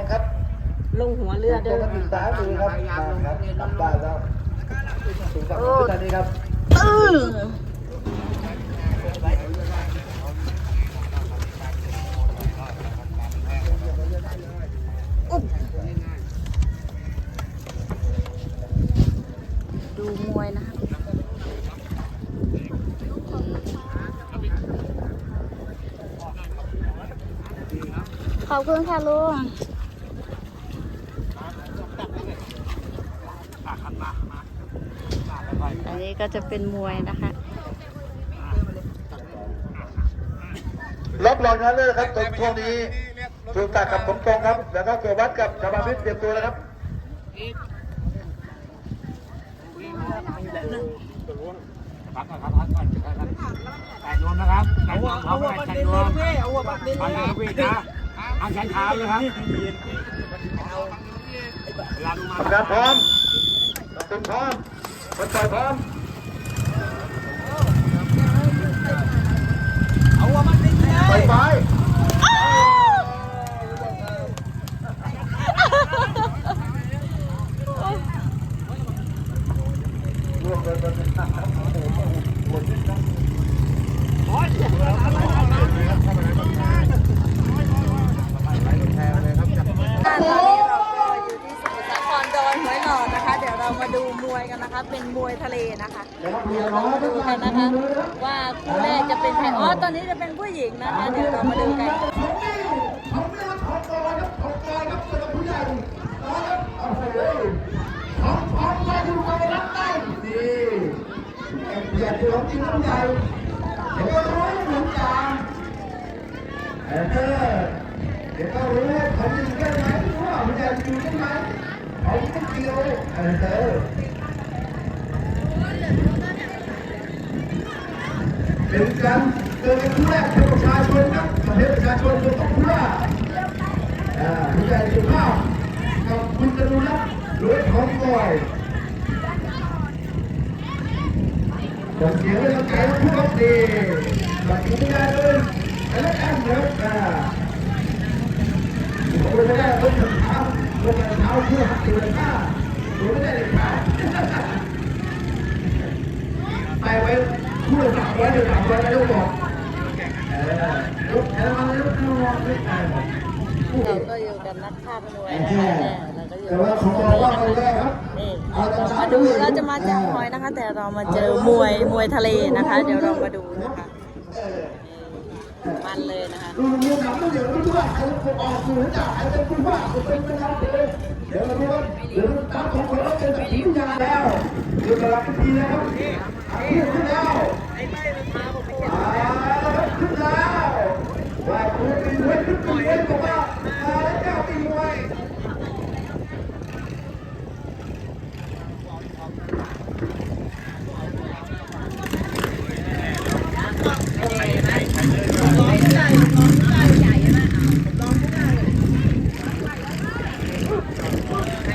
งกับสมทรงครับลงหัวเรือตรเด้งอกันอยู่ซ้ายมือครับครับกลับบ้านแล้วถึงกับขึ้นตอนนี้ครับอื้ออุ๊บดูมวยนะครับขอบคุณค่ะลุง อั นนี้ก็จะเป็นมวยนะคะรับรองชนะเลิศครับตรงช่วงนี้ถูกตัดกับสมทรงครับ แล้วก็เกิดวัดกับชาบาพิษเตรียมตัวแล้วครับพักก่อนครับพักก่อนครับแตกรวมนะครับแตกรวมเขาแตกรวมเอาวัวบักเล่นเลยเอาวิ่งนะทางช้าๆเลยครับเวลาลงมาทำการพร้อมตัดสินพร้อมคนต่อยพร้อม ไป ย ไปร่วมเลยเป็นทางครับโอ้โหหมดที่ครับ ตอนนี้เราก็อยู่ที่สมุทรสาครดอนหอยหลอดนะคะ เดี๋ยวเรามาดูมวยกันนะคะ เป็นมวย ทะเลนะคะเดี๋ยวเรามาดูกันนะคะ ว่าคู่แรกจะเป็นใครอ๋อตอนนี้จะเป็นผู้หญิงนะคะเดี๋ยวเรามาดูกันอย่าถือของจริงน้ำใหญ่เดี๋ยวก็รู้เหมือนกันเออเดี๋ยวก็รู้ว่าเขาจริงได้ไหมว่ามันจะอยู่ได้ไหมเขาไม่เกี่ยวเออ เป็นการเจอกันครั้งแรกเป็นประชาชนครับประเทศประชาชนเราต้องรู้ว่าอ่าผู้ใหญ่สุภาพกับคุณจรุรัตน์รวยของก่อยผมเสียงเรื่องไก่ทุกคนดีบัดนี้ไม่ได้เลยแล้วแอนเนอร์อ่าผมไม่ได้รถถังเท้ารถถังเท้าเพื่อหักตัวหน้าผมไม่ได้เลยค่ะไปไว้ คู่ละสามร้อยเดี๋ยวสามร้อยแล้วบอกเออรถแอนมันรถน้องไม่ตายหรอกเราก็อยู่กับนักภาคมวยนะคะเนี่ยเราก็อยู่แต่ว่าของเราว่าเอาแรกครับนี่มาดูเราจะมาจับหอยนะคะ แต่เรามาเจอมวยมวยทะเลนะคะ เดี๋ยวเรามาดูนะคะมันเลยนะคะดูเรื่องหนังเดี๋ยวรู้ว่าใครเป็นออกสื่อจ่าใครเป็นผู้ว่าใครเป็นประธานเลยเดี๋ยวเราดูว่าเดี๋ยวตามของคนเราเป็นแบบนี้ทุกอย่าแล้วเดี๋ยวจะรับพิธีนะครับอะขึ้นแล้ว ขึ้นแล้วว่าคุณเป็นมวยขึ้นเป็นมวยบอกว่าอ่าเจ้าตีมวย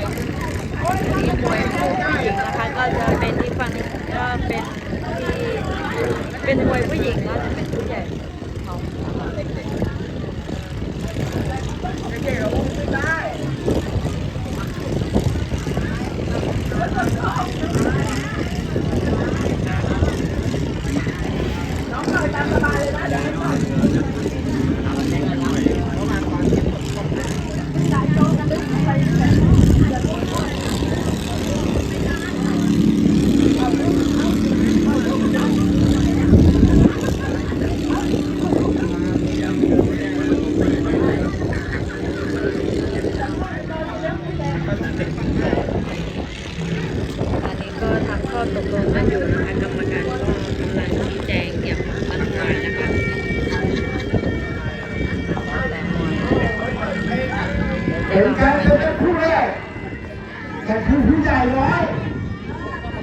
ที่มวยผู้หญิงนะคะก็จะเป็นที่ฝั่งก็เป็นที่เป็นมวยผู้หญิงก็จะเป็นผู้ใหญ่เขาอันนี้ก็ทำข้อตกลงกันอยู่นะคะกรรมการก็กำลังชี้แจงเกี่ยวกับปัญหานะคะแต่มวย เป็นการเป็นผู้แรกแต่คือผู้ใหญ่ร้อย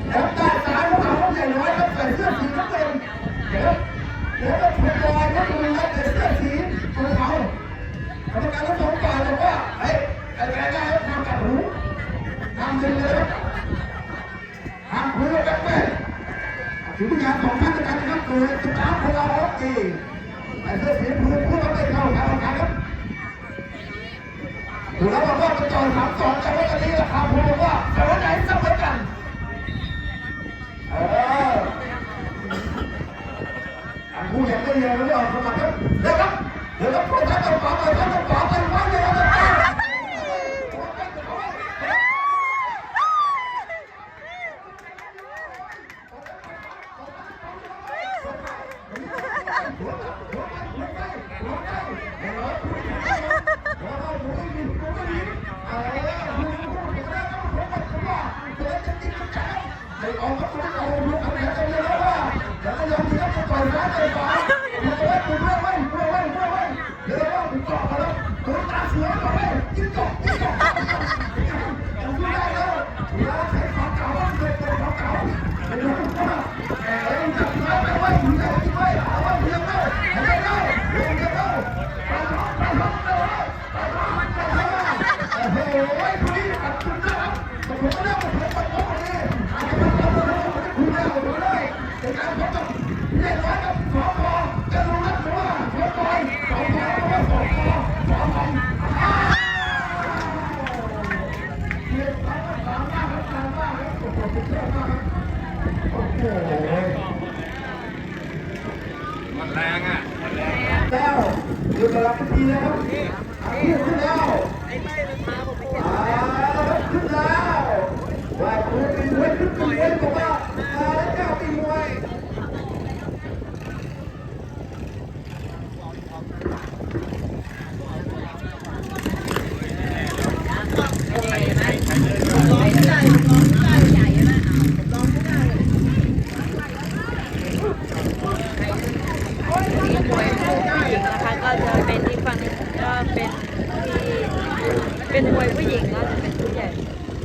แล้วใต้สายของเขาผู้ใหญ่ร้อยเขาใส่เสื้อสีน้ำเงินเดี๋ยวเดี๋ยวต้องผูกคอเขาดูแล้วใส่เสื้อสีตัวเขากรรมการทั้งสองฝ่ายบอกว่าเฮ้ยอะไรได้ทำกับหู ทำเป็นเลยทำหูแบบนี้ถือเป็นของท่านการนครับโดยสตาฟของเราโอเคไอ้เสื้อสีผูกพวกเราไม่เข้าทางการครับถูกแล้วบอกว่าไปจอดสามสองจะว่ากันนี้ราคาผมบอกว่าแต่ว่าไหนสักเหมือนกันเอออันผู้ยังไม่เรียนไม่ออกสมัครครับเดี๋ยวครับเดี๋ยวครับพวกท่าต้องฟังเลยท่านต้องฟังไปฟังเลยครับไม่ออกก็ไม่ออกลูกอะไรกันเลยว่าต้องมีนักต่อยร้ายต่อไว้ดูไว้เดียว่าาะยิ่งเจาะดูได้แล้วเวลาใช้ของเก่าเคยเป็นของเก่าไม่รู้ว่าแต่ยังจับไว้ไม่ไว้ดูได้ที่ไว้เอาไว้เพียงเล่าไม่ได้เพียงเล่าไปท้องไปท้องไปท้องไปท้องไปท้องโอ้โหผู้นี้ขัดทุนนะครับผมก็เรียกว่าผมไปท้องเลยอาจจะเป็นคนคุณแม่ผมเลยในการพบกับเรียกร้อยกับสพจะรู้นักว่าสพสพเพราะว่าสพสพเรียกร้อยกับสามบ้านครับสามบ้านครับโอ้โหสุดยอดมากครับโอ้โห มัน แรงอะแล้วเดี๋ยวกำลังดีนะครับอาขึ้นแล้วอ่าขึ้นแล้วว่าครูตีมวยขึ้นตีมวยบอกว่ามาแล้วเจ้าตีมวย ที่มวยผู้หญิงนะคะก็จะเป็นที่ฟังก็เป็นที่เป็นมวยผู้หญิงก็จะเป็นผู้ใหญ่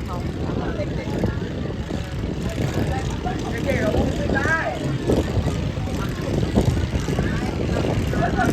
ของ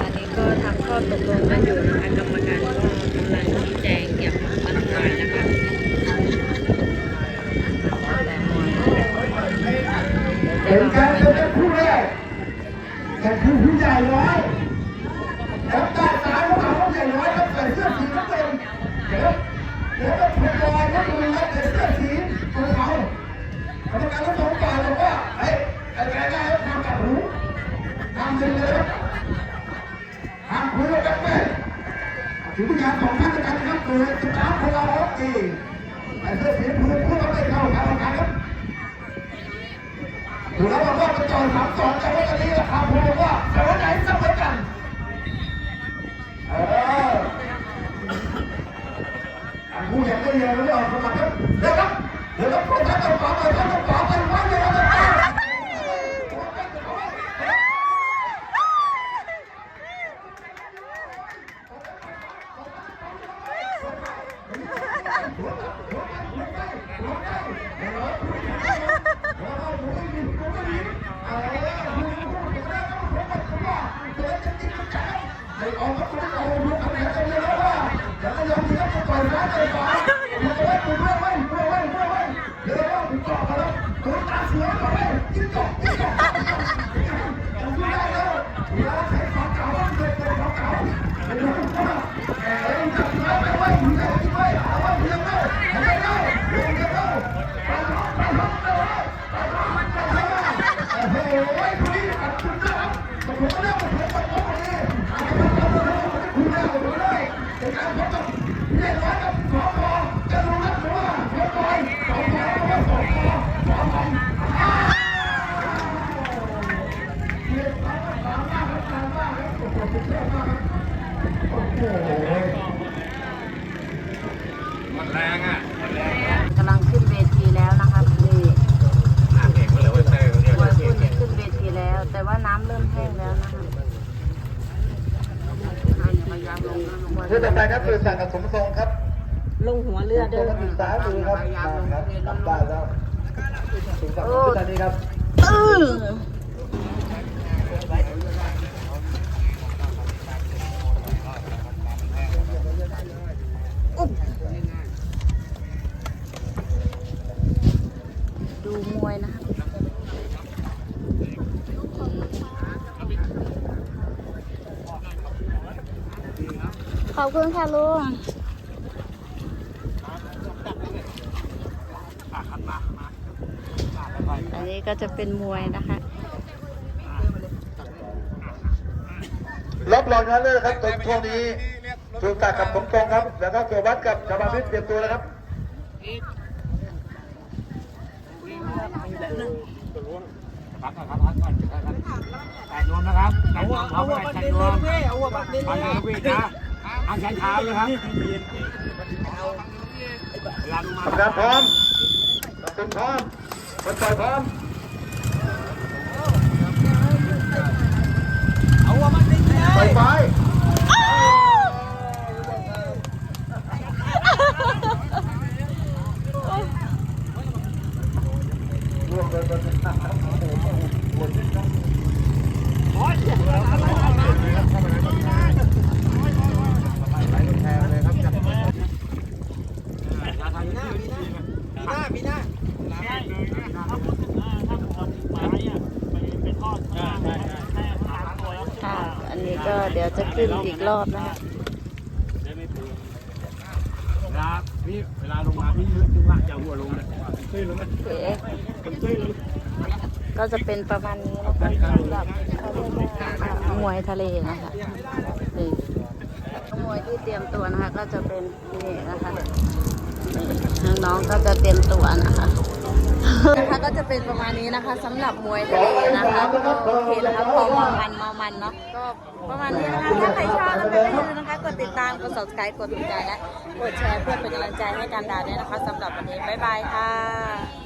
อันนี้ก็ทำข้อตกลงกันอยู่นะคะกรรมการก็กำลังชี้แจงเกี่ยวกับปัญหานะคะแต่มวย เป็นการเป็นผู้แรกแต่คือผู้ใหญ่ร้อยแล้วใต้สายของเขาผู้ใหญ่ร้อยเขา ใส่เสื้อสีน้ำเงินเดี๋ยวเดี๋ยวก็ถูกลอยก็ดูแล้วใส่เสื้อสีตัวขาวกรรมการทั้งสองฝ่ายบอกว่าเฮ้ยไอ้แกได้ทำกับหูทำจริงเลยห้ามคุยกันไปถือพยานของท่านการนะครับโดยสุดท้ายของเราโอเคไอ้เสื้อสีผู้ผู้ก็ไม่เข้าทางการครับถูกแล้วบอกว่าไปจอดสามสองจะว่ากันนี้ราคาผมบอกว่าแต่ว่าไหนสักเหมือนกันเออ อันผู้ยังไม่เรียนไม่ออกสมัครครับเดี๋ยวครับเดี๋ยวครับพวกท่านต้องฟังเลยท่านต้องฟังไปฟังเลยครับไม่ออกก็ไม่ออกลูกอะไรกันเลยว่า แต่ก็ยังมีนักต่อยร้ายต่อนมาดูไว้ดูไว้ไว้ดูไว้ดูไว้เดี๋ยวว่าผมเจาะมาแล้วตัวตาเสือก็ไม่ยิ่งเจาะยิ่งจาะดูได้แล้วเวลาใช้ของเก่าเคยเป็นของเก่าไม่รู้ว่าแต่ยังจับไว้ไม่ไว้ดูได้ที่ไว้เอาไว้เพียงเล่าไม่ได้เพียงเล่าไปท้องไปท้องไปท้องไปท้องไปท้องโอ้โหผู้นี้ขัดทุนนะครับผมก็เรียกว่าผมไปท้องเลยอาจจะเป็นคนคุณแม่ผมเลยในการพบกับเรียกร้อยกับสพจะรู้นักว่าสพสพเพราะว่าสพสพเรียกร้อยกับสามบ้านครับสามบ้านครับโอ้โหสุดยอดมากครับโอ้โห มันแรงอะ กำลังขึ้นเวทีแล้วนะคะนี่ อะเก่งเลยเว้ยเต้ยเนี่ย มวยคู่นี้ขึ้นเวทีแล้ว แต่ว่าน้ำเริ่มแห้งแล้วนะคะ คือต่อไปครับคือสั่งกับสมทรงครับลงหัวเรือตรเด้งอกันอยู่ซ้ายมือครับมาครับกลับบ้านแล้วถึงกับขึ้นอันนี้ครับอื้ออุ๊บดูมวยนะคะ ขอบคุณค่ะลุงอันนี้ก็จะเป็นมวยนะคะรับรองชนะเลิศครับตรงช่วงนี้ถูกตัดกับสมทรงครับ แล้วก็เกิดวัดกับชาวบ้านพิษเตรียมตัวแล้วครับพักก่อนครับพักก่อนแตะนวมนะครับแตะนวมเขาไม่แตะนวมปันเลยลู อังแขนะทางช้าเลยครับเวลาลงมาครับพร้อมตุนพร้อมคนต่อยพร้อม เอาว่ามันดิ้ง ไปไปร่วมเลยบนทางครับโอ้โหหมดที่ต้อง ค่ะ อันนี้ก็เดี๋ยวจะขึ้นอีกรอบนะคะเวลาพี่เวลาลงมาพี่ยึดจังหวะอย่าหัวลงเลยตื้นลงไหมโอเคตื้นลงก็จะเป็นประมาณนี้นะคะสำหรับอ่ามวยทะเลนะคะนี่มวยที่เตรียมตัวนะคะก็จะเป็นนี่นะคะ น้องๆก็จะเตรียมตัวนะคะนะคะก็จะเป็นประมาณนี้นะคะสำหรับมวยทะเลนะคะโอเคนะคะพอมมามันมามันเนาะก็ประมาณนี้นะคะถ้าใครชอบนะคะอย่าลืมนะคะกดติดตามกด subscribe กดถูกใจและกดแชร์เพื่อเป็นกำลังใจให้การดาด้วยนะคะสำหรับวันนี้บ๊ายบายค่ะ